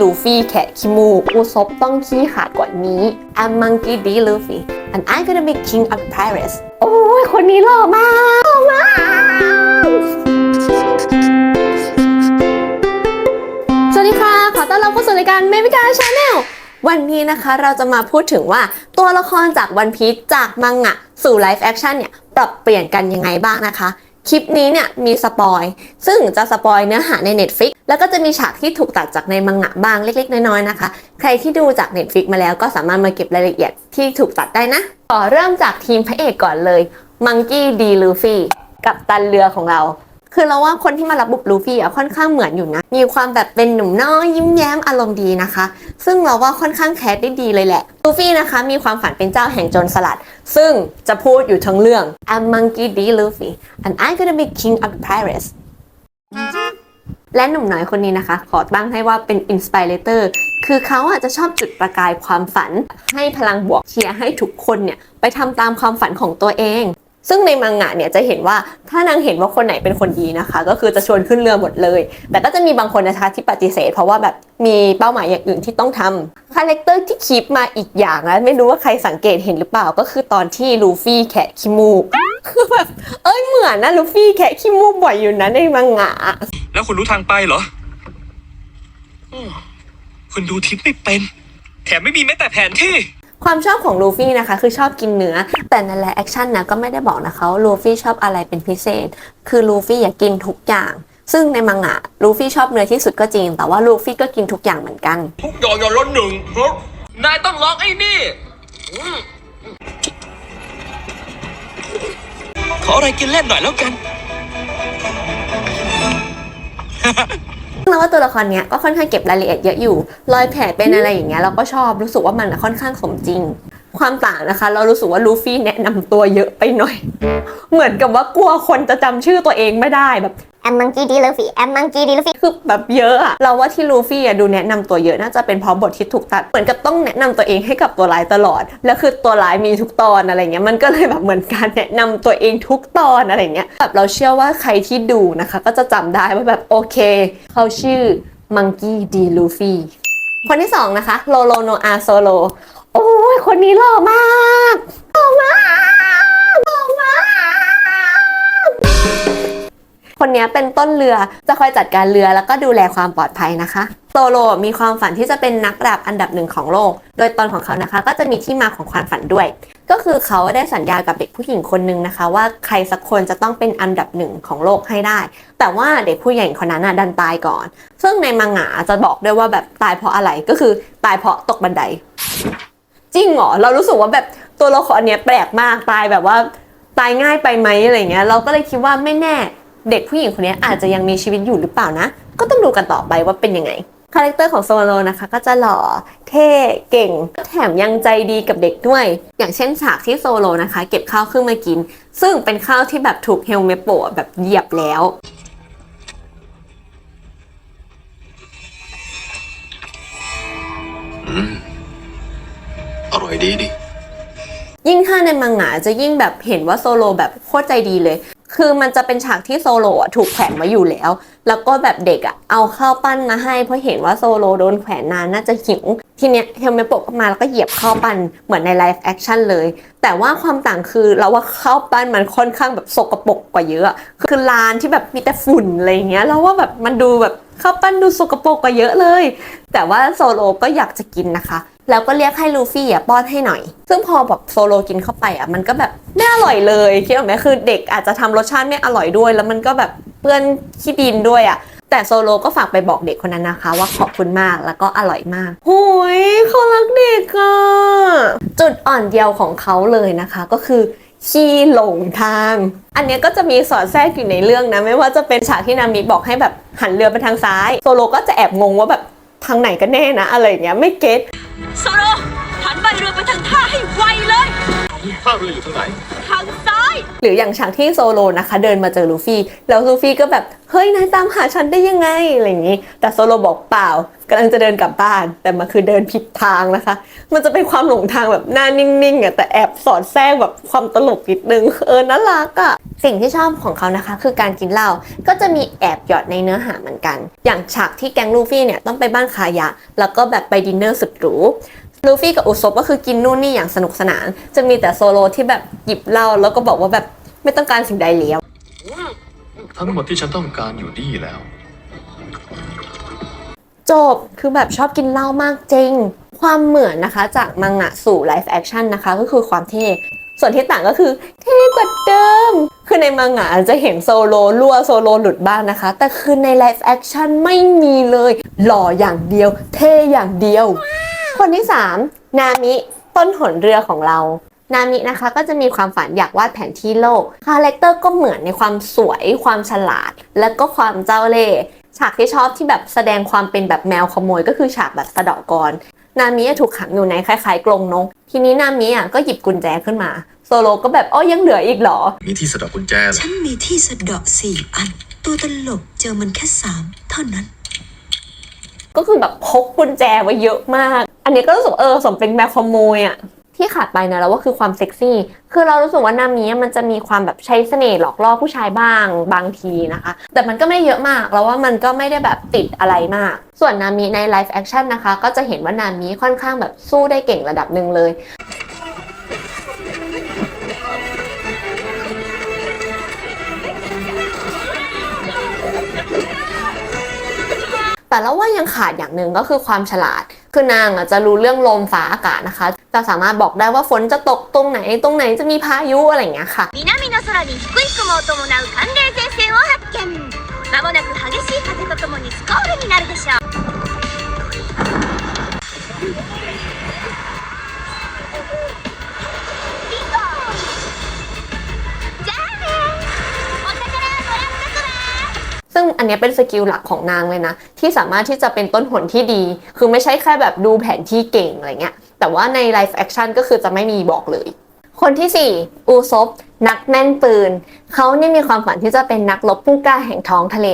ลูฟี่แคะขี้มูกอุซบต้องขี้ขาดกว่านี้ I'm monkey D Luffy and I'm gonna be king of Paris โอ้ย คนนี้หล่อมากหล่อมาก สวัสดีค่ะ ขอต้อนรับเข้าสู่รายการเมมิกาชาแนลวันนี้นะคะเราจะมาพูดถึงว่าตัวละครจากวันพีชจากมังงะ สู่ไลฟ์แอคชั่นเนี่ย ปรับเปลี่ยนกันยังไงบ้างนะคะ คลิปนี้เนี่ยมีสปอยซึ่งจะสปอยเนื้อหาใน Netflix แล้วก็จะมีฉากที่ถูกตัดจากในมังงะบ้างเล็ก ๆ น้อยๆนะคะ ใครที่ดูจาก Netflix มาแล้วก็สามารถมาเก็บรายละเอียดที่ถูกตัดได้นะขอเริ่มจากทีมพระเอกก่อนเลยมังกี้ดีลูฟี่กับตันเรือของเรา คือเราว่าคนที่มารับบทลูฟี่อะค่อนข้างเหมือนอยู่นะ มีความแบบเป็นหนุ่มน้อยยิ้มแย้มอารมณ์ดีนะคะ ซึ่งเราว่าค่อนข้างแคสได้ดีเลยแหละลูฟี่นะคะ มีความฝันเป็นเจ้าแห่งโจรสลัด ซึ่งจะพูดอยู่ทั้งเรื่อง I'm monkey D Luffy and I'm gonna be king of Paris และหนุ่มน้อยคนนี้นะคะ ขอตั้งให้ว่าเป็นอินสปิเรเตอร์คือเขาอาจจะชอบจุดประกายความฝัน ให้พลังบวกเชียร์ให้ทุกคนเนี่ย ไปทำตามความฝันของตัวเอง ซึ่งในมังงะเนี่ยจะเห็นว่าถ้านางเห็นว่าคนไหนเป็นคนดีนะคะ ก็คือจะชวนขึ้นเรือหมดเลย แต่ก็จะมีบางคนนะคะที่ปฏิเสธ เพราะว่าแบบมีเป้าหมายอย่างอื่นที่ต้องทำคาแรคเตอร์ที่คีปมาอีกอย่างนะไม่รู้ว่าใครสังเกตเห็นหรือเปล่าก็คือตอนที่ลูฟี่แคะขี้มูกคือแบบเอ้ยเหมือนนะลูฟี่แคะขี้มูกบ่อยอยู่นะในมังงะ แล้วคุณรู้ทางไปเหรอออคุณดูทิศไม่เป็น แถมไม่มีแม้แต่แผนที่ ความชอบของลูฟี่นะคะ คือชอบกินเนื้อ แต่ในไลฟ์แอคชั่นนะก็ไม่ได้บอกนะคะว่าลูฟี่ชอบอะไรเป็นพิเศษ คือลูฟี่อยากกินทุกอย่าง ซึ่งในมังงะลูฟี่ชอบเนื้อที่สุดก็จริง แต่ว่าลูฟี่ก็กินทุกอย่างเหมือนกัน ทุกอย่างอย่าล้นหนึ่งครับนายต้องลองไอ้นี่อืมขออะไรกินเล่นหน่อยแล้วกัน เราว่าตัวละครเนี้ยก็ค่อนข้างเก็บรายละเอียดเยอะอยู่ รอยแผลเป็นอะไรอย่างเงี้ยเราก็ชอบรู้สึกว่ามันค่อนข้างสมจริง ความต่างนะคะ เรารู้สึกว่าลูฟี่แนะนำตัวเยอะไปหน่อย เหมือนกับว่ากลัวคนจะจำชื่อตัวเองไม่ได้แบบ แอมมังกี้ดีลูฟี่แอมมังกี้ดีลูฟี่คือแบบเยอะอะเราว่าที่ลูฟี่อะดูแนะนำตัวเยอะน่าจะเป็นเพราะบทที่ถูกตัด เหมือนกับต้องแนะนำตัวเองให้กับตัวร้ายตลอด แล้วคือตัวร้ายมีทุกตอนอะไรเงี้ยมันก็เลยแบบเหมือนการแนะนำตัวเองทุกตอนอะไรเงี้ยแบบเราเชื่อว่าใครที่ดูนะคะ ก็จะจำได้ว่าแบบโอเค เขาชื่อมังกี้ดีลูฟี่คนที่สองนะคะโลโลโนอาโซโลโอ้ยคนนี้หล่อมากหล่อมาก คนนี้เป็นต้นเรือจะคอยจัดการเรือแล้วก็ดูแลความปลอดภัยนะคะโซโลมีความฝันที่จะเป็นนักดาบอันดับหนึ่งของโลก โดยตอนของเขานะคะ ก็จะมีที่มาของความฝันด้วย ก็คือเขาได้สัญญากับเด็กผู้หญิงคนนึงนะคะ ว่าใครสักคนจะต้องเป็นอันดับหนึ่งของโลกให้ได้ แต่ว่าเด็กผู้หญิงคนนั้นน่ะดันตายก่อน ซึ่งในมังงะจะบอกด้วยว่าแบบตายเพราะอะไรก็คือตายเพราะตกบันได จริงเหรอเรารู้สึกว่าแบบตัวละครเนี้ยแปลกมากตายแบบว่าตายง่ายไปไหมอะไรเงี้ยเราก็เลยคิดว่าไม่แน่ เด็กผู้หญิงคนนี้อาจจะยังมีชีวิตอยู่หรือเปล่านะ ก็ต้องดูกันต่อไปว่าเป็นยังไงคาแรคเตอร์ของโซโลนะคะก็จะหล่อเท่เก่ง แถมยังใจดีกับเด็กด้วย อย่างเช่นฉากที่โซโลนะคะ เก็บข้าวขึ้นมากิน ซึ่งเป็นข้าวที่แบบถูกเฮลเมโปะแบบเหยียบแล้วอร่อยดีนี่ยิ่งถ้าในมังงะจะยิ่งแบบเห็นว่าโซโลแบบโคตรใจดีเลย คือมันจะเป็นฉากที่โซโล่ถูกแขวนมาอยู่แล้ว แล้วก็แบบเด็กอะเอาข้าวปั้นมาให้เพราะเห็นว่าโซโลโดนแขวนนานน่าจะหิว ทีเนี้ยเฮลเมโปะก็มาแล้วก็เหยียบข้าวปั้นเหมือนในไลฟ์แอคชั่นเลย แต่ว่าความต่างคือเราว่าข้าวปั้นมันค่อนข้างแบบสกปรกกว่าเยอะคือลานที่แบบมีแต่ฝุ่นอะไรเงี้ยเราว่าแบบมันดูแบบข้าวปั้นดูสกปรกกว่าเยอะเลย แต่ว่าโซโลก็อยากจะกินนะคะแล้วก็เรียกให้ลูฟี่อะป้อนให้หน่อย ซึ่งพอแบบโซโลกินเข้าไปอะมันก็แบบไม่อร่อยเลยคิดออกไหมคือเด็กอาจจะทำรสชาติไม่อร่อยด้วย แล้วมันก็แบบเปื้อนขี้ดินด้วยอะ แต่โซโลก็ฝากไปบอกเด็กคนนั้นนะคะ ว่าขอบคุณมากแล้วก็อร่อยมากโอ้ยเขารักเด็กอะจุดอ่อนเดียวของเขาเลยนะคะ ก็คือขี้หลงทาง อันเนี้ยก็จะมีสอดแทรกอยู่ในเรื่องนะ ไม่ว่าจะเป็นฉากที่นามิบอกให้แบบหันเรือไปทางซ้าย โซโลก็จะแอบงงว่าแบบทางไหนกันแน่นะ อะไรอย่างเงี้ยไม่เก็ตโซโลหันใบเรือไปทางท่าให้ไวเลยท่าเรืออยู่ทางไหนทางซ้าย หรืออย่างฉากที่โซโลนะคะ เดินมาเจอลูฟี่ แล้วลูฟี่ก็แบบเฮ้ยนายตามหาฉันได้ยังไงอะไรอย่างนี้ แต่โซโลบอกเปล่ากำลังจะเดินกลับบ้าน แต่มันคือเดินผิดทางนะคะ มันจะเป็นความหลงทางแบบหน้านิ่งๆอะแต่แอบสอดแทรกแบบความตลกนิดนึงเออน่ารักอะสิ่งที่ชอบของเขานะคะ คือการกินเหล้าก็จะมีแอบหยอดในเนื้อหาเหมือนกัน อย่างฉากที่แก๊งลูฟี่เนี่ยต้องไปบ้านคายะ แล้วก็แบบไปดินเนอร์สุดหรู ลูฟี่กับอุซบก็คือกินนู่นนี่อย่างสนุกสนาน จะมีแต่โซโลที่แบบหยิบเหล้าแล้วก็บอกว่าแบบไม่ต้องการสิ่งใดแล้ว ทั้งหมดที่ฉันต้องการอยู่นี่แล้ว จบคือแบบชอบกินเหล้ามากจริง ความเหมือนนะคะจากมังงะสู่ไลฟ์แอคชั่นนะคะก็คือความเท่ส่วนที่ต่างก็คือเท่กว่าเดิม คือในมังงะจะเห็นโซโลรั่วโซโลหลุดบ้างนะคะ แต่คือในไลฟ์แอคชั่นไม่มีเลย หล่ออย่างเดียว เท่อย่างเดียว คนที่ 3 นามิต้นหนเรือของเรา นามินะคะก็จะมีความฝันอยากวาดแผนที่โลก คาแรคเตอร์ก็เหมือนในความสวย ความฉลาด และก็ความเจ้าเล่ห์ฉากที่ชอบที่แบบแสดงความเป็นแบบแมวขโมย ก็คือฉากแบบสะเดาะกรนามิอะถูกขังอยู่ในคล้ายๆกรงนก ทีนี้นามิอะก็หยิบกุญแจขึ้นมา โซโลก็แบบอ้อยังเหลืออีกเหรอ มีที่สะดอกกุญแจเหรอฉันมีที่สะเดาะสี่อัน ตัวตลกเจอมันแค่สามเท่านั้น ก็คือแบบพกกุญแจไว้เยอะมาก อันนี้ก็รู้สึกเออสมเป็นแมวขโมยอะที่ขาดไปนะแล้วว่าคือความเซ็กซี่ คือเรารู้สึกว่านามิมันจะมีความแบบใช้เสน่ห์หลอกล่อผู้ชายบ้างบางทีนะคะ แต่มันก็ไม่ได้เยอะมาก แล้วว่ามันก็ไม่ได้แบบติดอะไรมาก ส่วนนามิในไลฟ์แอคชั่นนะคะ ก็จะเห็นว่านามิค่อนข้างแบบสู้ได้เก่งระดับหนึ่งเลย แต่แล้วว่ายังขาดอย่างหนึ่งก็คือความฉลาด คือนางอ่ะจะรู้เรื่องลมฟ้าอากาศนะคะ จะสามารถบอกได้ว่าฝนจะตกตรงไหน ตรงไหนจะมีพายุอะไรอย่างเงี้ยค่ะ 南の空に低い雲を伴う寒冷前線を発見まもなく激しい風とともにスコールになるでしょう อันนี้เป็นสกิลหลักของนางเลยนะ ที่สามารถที่จะเป็นต้นหนที่ดี คือไม่ใช่แค่แบบดูแผนที่เก่งอะไรเงี้ย แต่ว่าในไลฟ์แอคชั่นก็คือจะไม่มีบอกเลย คนที่ 4 อูซบนักแม่นปืน เขาเนี่ยมีความฝันที่จะเป็นนักรบผู้กล้าแห่งท้องทะเล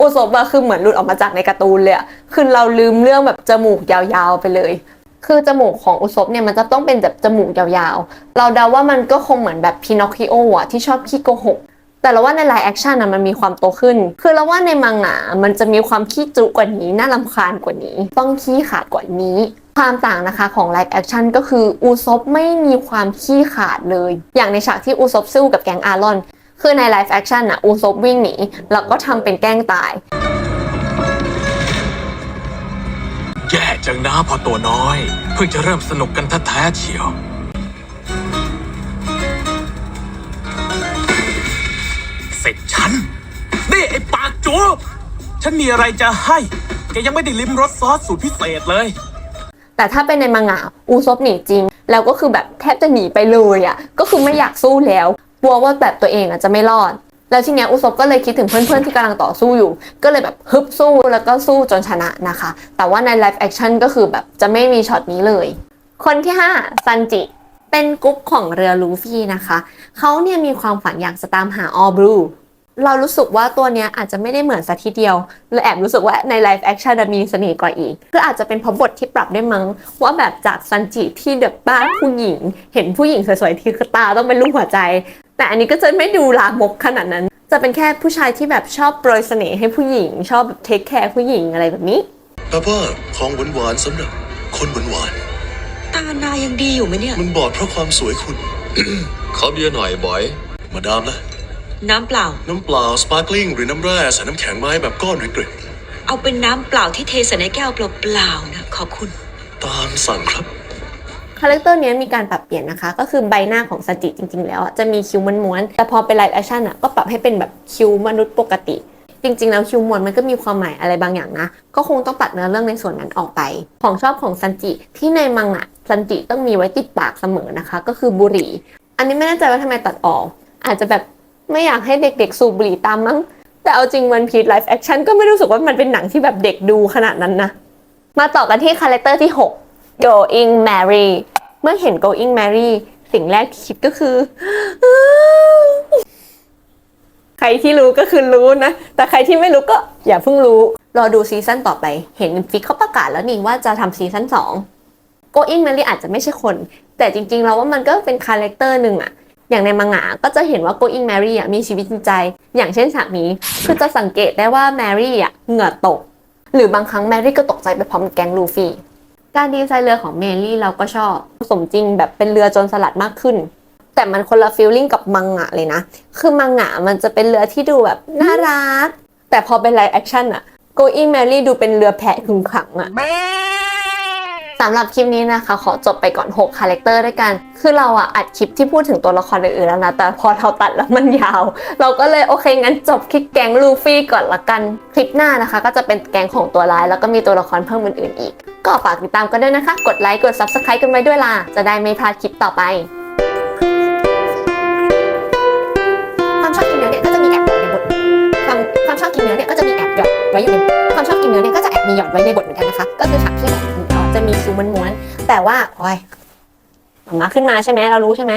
อูซบอะคือเหมือนหลุดออกมาจากในการ์ตูนเลยคือเราลืมเรื่องแบบจมูกยาวๆไปเลย คือจมูกของอุซบเนี่ยมันจะต้องเป็นแบบจมูกยาวๆ เราเดาว่ามันก็คงเหมือนแบบพินอคคิโออะที่ชอบขี้โกหก แต่เราว่าในไลฟ์แอคชั่นอะมันมีความโตขึ้น คือเราว่าในมังงะมันจะมีความขี้จุกว่านี้ น่ารำคาญกว่านี้ ต้องขี้ขาดกว่านี้ ความต่างนะคะของไลฟ์แอคชั่นก็คืออูซบไม่มีความขี้ขาดเลย อย่างในฉากที่อูซบสู้กับแก๊งอารอน คือในไลฟ์แอคชั่นอะอูซบวิ่งหนี แล้วก็ทำเป็นแกล้งตาย แย่จังนะพอตัวน้อย เพิ่งจะเริ่มสนุกกันแท้ๆเชียว เสร็จฉัน นี่ไอ้ปากจูฉันมีอะไรจะให้ แกยังไม่ได้ลิ้มรสซอสสูตรพิเศษเลย แต่ถ้าเป็นในมังงะอูซบหนีจริง แล้วก็คือแบบแทบจะหนีไปเลยอะ่ะ ก็คือไม่อยากสู้แล้วกลัวว่าแบบตัวเองอะจะไม่รอด แล้วทีเนี้ยอุซบก็เลยคิดถึงเพื่อนๆที่กำลังต่อสู้อยู่ ก็เลยแบบฮึบสู้แล้วก็สู้จนชนะนะคะ แต่ว่าในไลฟ์แอคชั่นก็คือแบบจะไม่มีช็อตนี้เลย คนที่ 5 ซันจิ เป็นกรุ๊ปของเรือลูฟี่นะคะ เขาเนี่ยมีความฝันอยากจะตามหาออบลูเรารู้สึกว่าตัวเนี้ยอาจจะไม่ได้เหมือนสัทีเดียวและแอบรู้สึกว่าในไลฟ์แอคชั่นมีเสน่ห์กว่าอีก คืออาจจะเป็นเพราะบทที่ปรับได้มั้ง ว่าแบบจากซันจิที่เด็กบ้านผู้หญิง เห็นผู้หญิงสวยๆทีคือตาต้องเป็นลูกหัวใจ แต่อันนี้ก็จะไม่ดูลามกขนาดนั้น จะเป็นแค่ผู้ชายที่แบบชอบโปรยเสน่ห์ให้ผู้หญิง ชอบแบบเทคแคร์ผู้หญิงอะไรแบบนี้แปลว่าของหวานๆสำหรับคนหวานหวาน ตานายังดีอยู่ไหมเนี่ยๆมันบอดเพราะความสวยคุณ ขอเบียร์หน่อยบอย มาดามนะ น้ำเปล่า น้ำเปล่าสปาร์กลิงหรือน้ำแร่ใส่น้ำแข็งไม้แบบก้อนหรือกริดเอาเป็นน้ำเปล่าที่เทใส่ในแก้วเปล่าๆนะ ขอบคุณ ตามสั่งครับ คาแรคเตอร์เนี้ยมีการปรับเปลี่ยนนะคะ ก็คือใบหน้าของซันจิจริง ๆ แล้วอะจะมีคิ้วม้วนๆแต่พอเป็นไลฟ์แอคชั่นอะก็ปรับให้เป็นแบบคิ้วมนุษย์ปกติ จริง ๆ แล้วคิ้วม้วนมันก็มีความหมายอะไรบางอย่างนะ ก็คงต้องตัดเนื้อเรื่องในส่วนนั้นออกไป ของชอบของซันจิที่ในมังอะ ซันจิต้องมีไว้ติดปากเสมอนะคะ ก็คือบุหรี่ อันนี้ไม่แน่ใจว่าทำไมตัดออก อาจจะแบบไม่อยากให้เด็กๆ สูบบุหรี่ตามมั้ง แต่เอาจริงวันพี e ไลฟ์แอคชั่นก็ไม่รู้สึกว่ามันเป็นหนังที่แบบเด็กดูขนาดนั้นนะ มาต่อกันที่คาแรคเตอร์ที่ 6 Going Mary เมื่อเห็น Going Mary สิ่งแรกที่คิดก็คือ ใครที่รู้ก็คือรู้นะ แต่ใครที่ไม่รู้ก็อย่าเพิ่งรู้ รอดูซีซั่นต่อไป เห็นฟิกเขาประกาศแล้วนี่ว่าจะทำซีซั่น2 โกอิงแมรี่อาจจะไม่ใช่คน แต่จริงๆเราว่ามันก็เป็นคาแรคเตอร์หนึ่งอะอย่างในมังงะก็จะเห็นว่าโกอิงแมรี่อะมีชีวิตจิตใจ อย่างเช่นฉากนี้คือจะสังเกตได้ว่าแมรี่อะเหงื่อตก หรือบางครั้งแมรี่ก็ตกใจไปพร้อมกับแก๊งลูฟี่การดีไซน์เรือของเมลี่เราก็ชอบ สมจริงแบบเป็นเรือจนสลัดมากขึ้น แต่มันคนละฟีลลิ่งกับมังงะเลยนะ คือมังงะมันจะเป็นเรือที่ดูแบบน่ารัก แต่พอเป็นไลฟ์แอคชั่นอะ Going Mary ดูเป็นเรือแพะขึงขังอะำหรับคลิปนี้นะคะ ขอจบไปก่อน 6 คาแรคเตอร์ด้วยกัน คือเราอะอัดคลิปที่พูดถึงตัวละครอื่นๆแล้วนะ แต่พอเราตัดแล้วมันยาว เราก็เลยโอเคงั้นจบคลิปแก๊งลูฟี่ก่อนละกัน คลิปหน้านะคะ ก็จะเป็นแก๊งของตัวร้าย แล้วก็มีตัวละครเพิ่มอื่นๆอีก ก็ฝากติดตามกันด้วยนะคะ กดไลค์ กด Subscribe กันไว้ด้วยล่ะ จะได้ไม่พลาดคลิปต่อไปความชอบกินเนื้อเนี่ยก็จะมีแอบหยอดในบทความความชอบกินเนื้อเนี่ยก็จะมีแอบหยอดไว้อยู่ในความชอบกินเนื้อเนี่ยก็จะแอบมีหยอดไว้ในบทเหมือนกันนะคะ ก็คือฉากที่แบบ จะมีคิวม้วนๆแต่ว่าโอ้ยมาขึ้นมาใช่ไหมเรารู้ใช่ไหม